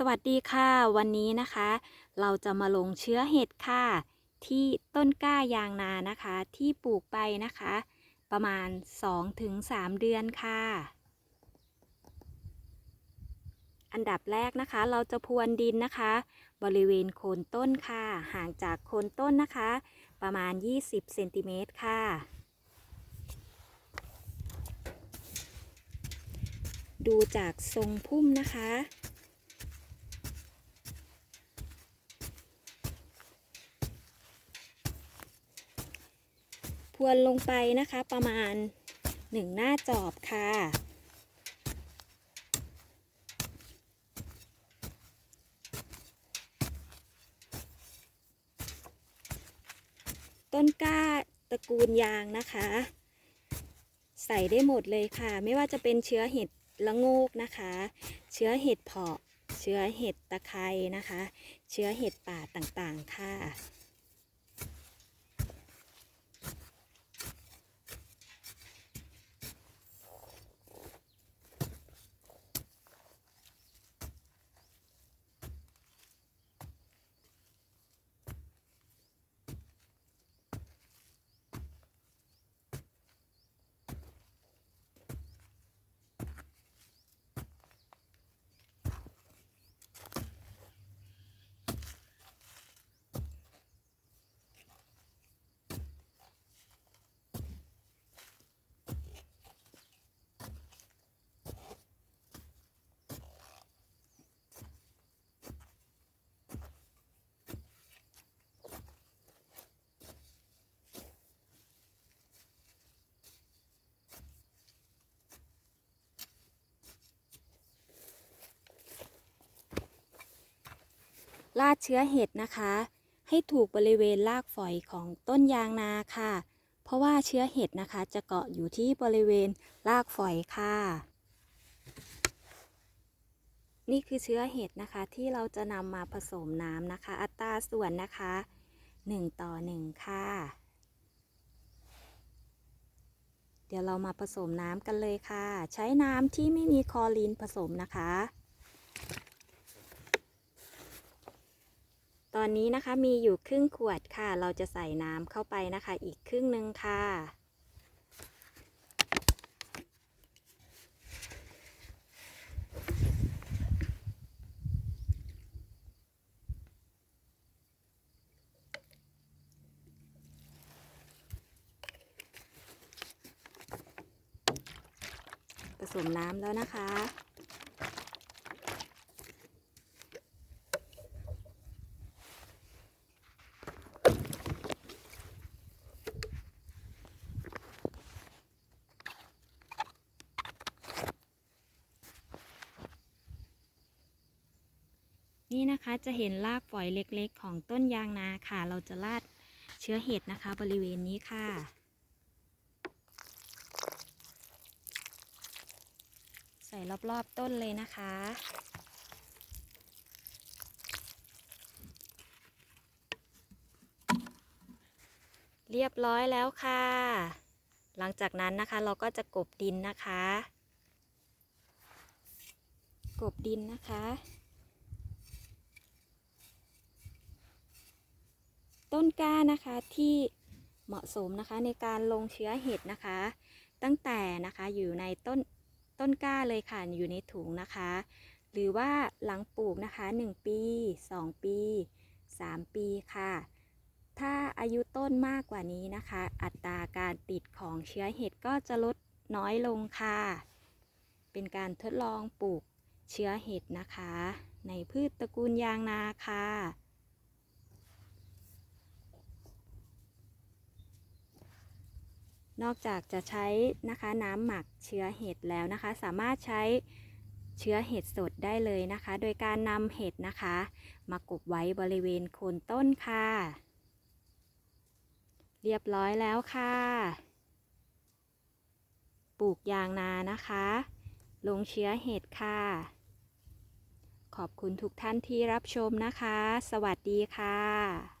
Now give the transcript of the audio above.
สวัสดีค่ะวันนี้นะคะ เราจะมาลงเชื้อเห็ดค่ะ ที่ต้นกล้ายางนานะคะ ที่ปลูกไปนะคะ ประมาณ 2-3 เดือนค่ะ อันดับแรกนะคะ เราจะพรวนดินนะคะ บริเวณโคนต้นค่ะ ห่างจากโคนต้นนะคะ ประมาณ 20เซนติเมตรค่ะดูจากทรงพุ่มนะคะ พวนลงไปนะคะประมาณหนึ่งหน้าจอบค่ะ ต้นกล้าตระกูลยางนะคะ ใส่ได้หมดเลยค่ะ ไม่ว่าจะเป็นเชื้อเห็ดละโงกนะคะ เชื้อเห็ดเพาะ เชื้อเห็ดตะไคร้นะคะ เชื้อเห็ดป่าต่างๆ ค่ะ ลาดเชื้อเห็ดนะคะ ให้ถูกบริเวณรากฝอยของต้นยางนาค่ะ เพราะว่าเชื้อเห็ดนะคะจะเกาะอยู่ที่บริเวณรากฝอยค่ะ นี่คือเชื้อเห็ดนะคะที่เราจะนำมาผสมน้ำนะคะ อัตราส่วนนะคะ 1 ต่อ 1 ค่ะ เดี๋ยวเรามาผสมน้ำกันเลยค่ะ ใช้น้ำที่ไม่มีคลอรีนผสมนะคะ ต อนนี้นะคะมีอยู่ครึ่งขวดค่ะ เราจะใส่น้ำเข้าไปนะคะ อีกครึ่งหนึ่งค่ะ ผสมน้ำแล้วนะคะ นี่นะคะจะเห็นรากฝอยเล็กๆ ของต้นยางนาค่ะ เราจะราดเชื้อเห็ดนะคะ บริเวณนี้ค่ะ ใส่รอบๆต้นเลยนะคะเรียบร้อยแล้วค่ะ หลังจากนั้นนะคะเราก็จะกบดินนะคะ กบดินนะคะ ต้นกล้านะคะที่เหมาะสมนะคะในการลงเชื้อเห็ดนะคะ ตั้งแต่นะคะอยู่ในต้นต้นกล้าเลยค่ะอยู่ในถุงนะคะ หรือว่าหลังปลูกนะคะ 1 ปี 2 ปี 3 ปีค่ะ ถ้าอายุต้นมากกว่านี้นะคะ อัตราการติดของเชื้อเห็ดก็จะลดน้อยลงค่ะ เป็นการทดลองปลูกเชื้อเห็ดนะคะ ในพืชตระกูลยางนาค่ะ นอกจากจะใช้นะคะน้ำหมักเชื้อเห็ดแล้วนะคะ สามารถใช้เชื้อเห็ดสดได้เลยนะคะ โดยการนำเห็ดนะคะ มากบไว้บริเวณโคนต้นค่ะ เรียบร้อยแล้วค่ะ ปลูกยางนานะคะ ลงเชื้อเห็ดค่ะ ขอบคุณทุกท่านที่รับชมนะคะ สวัสดีค่ะ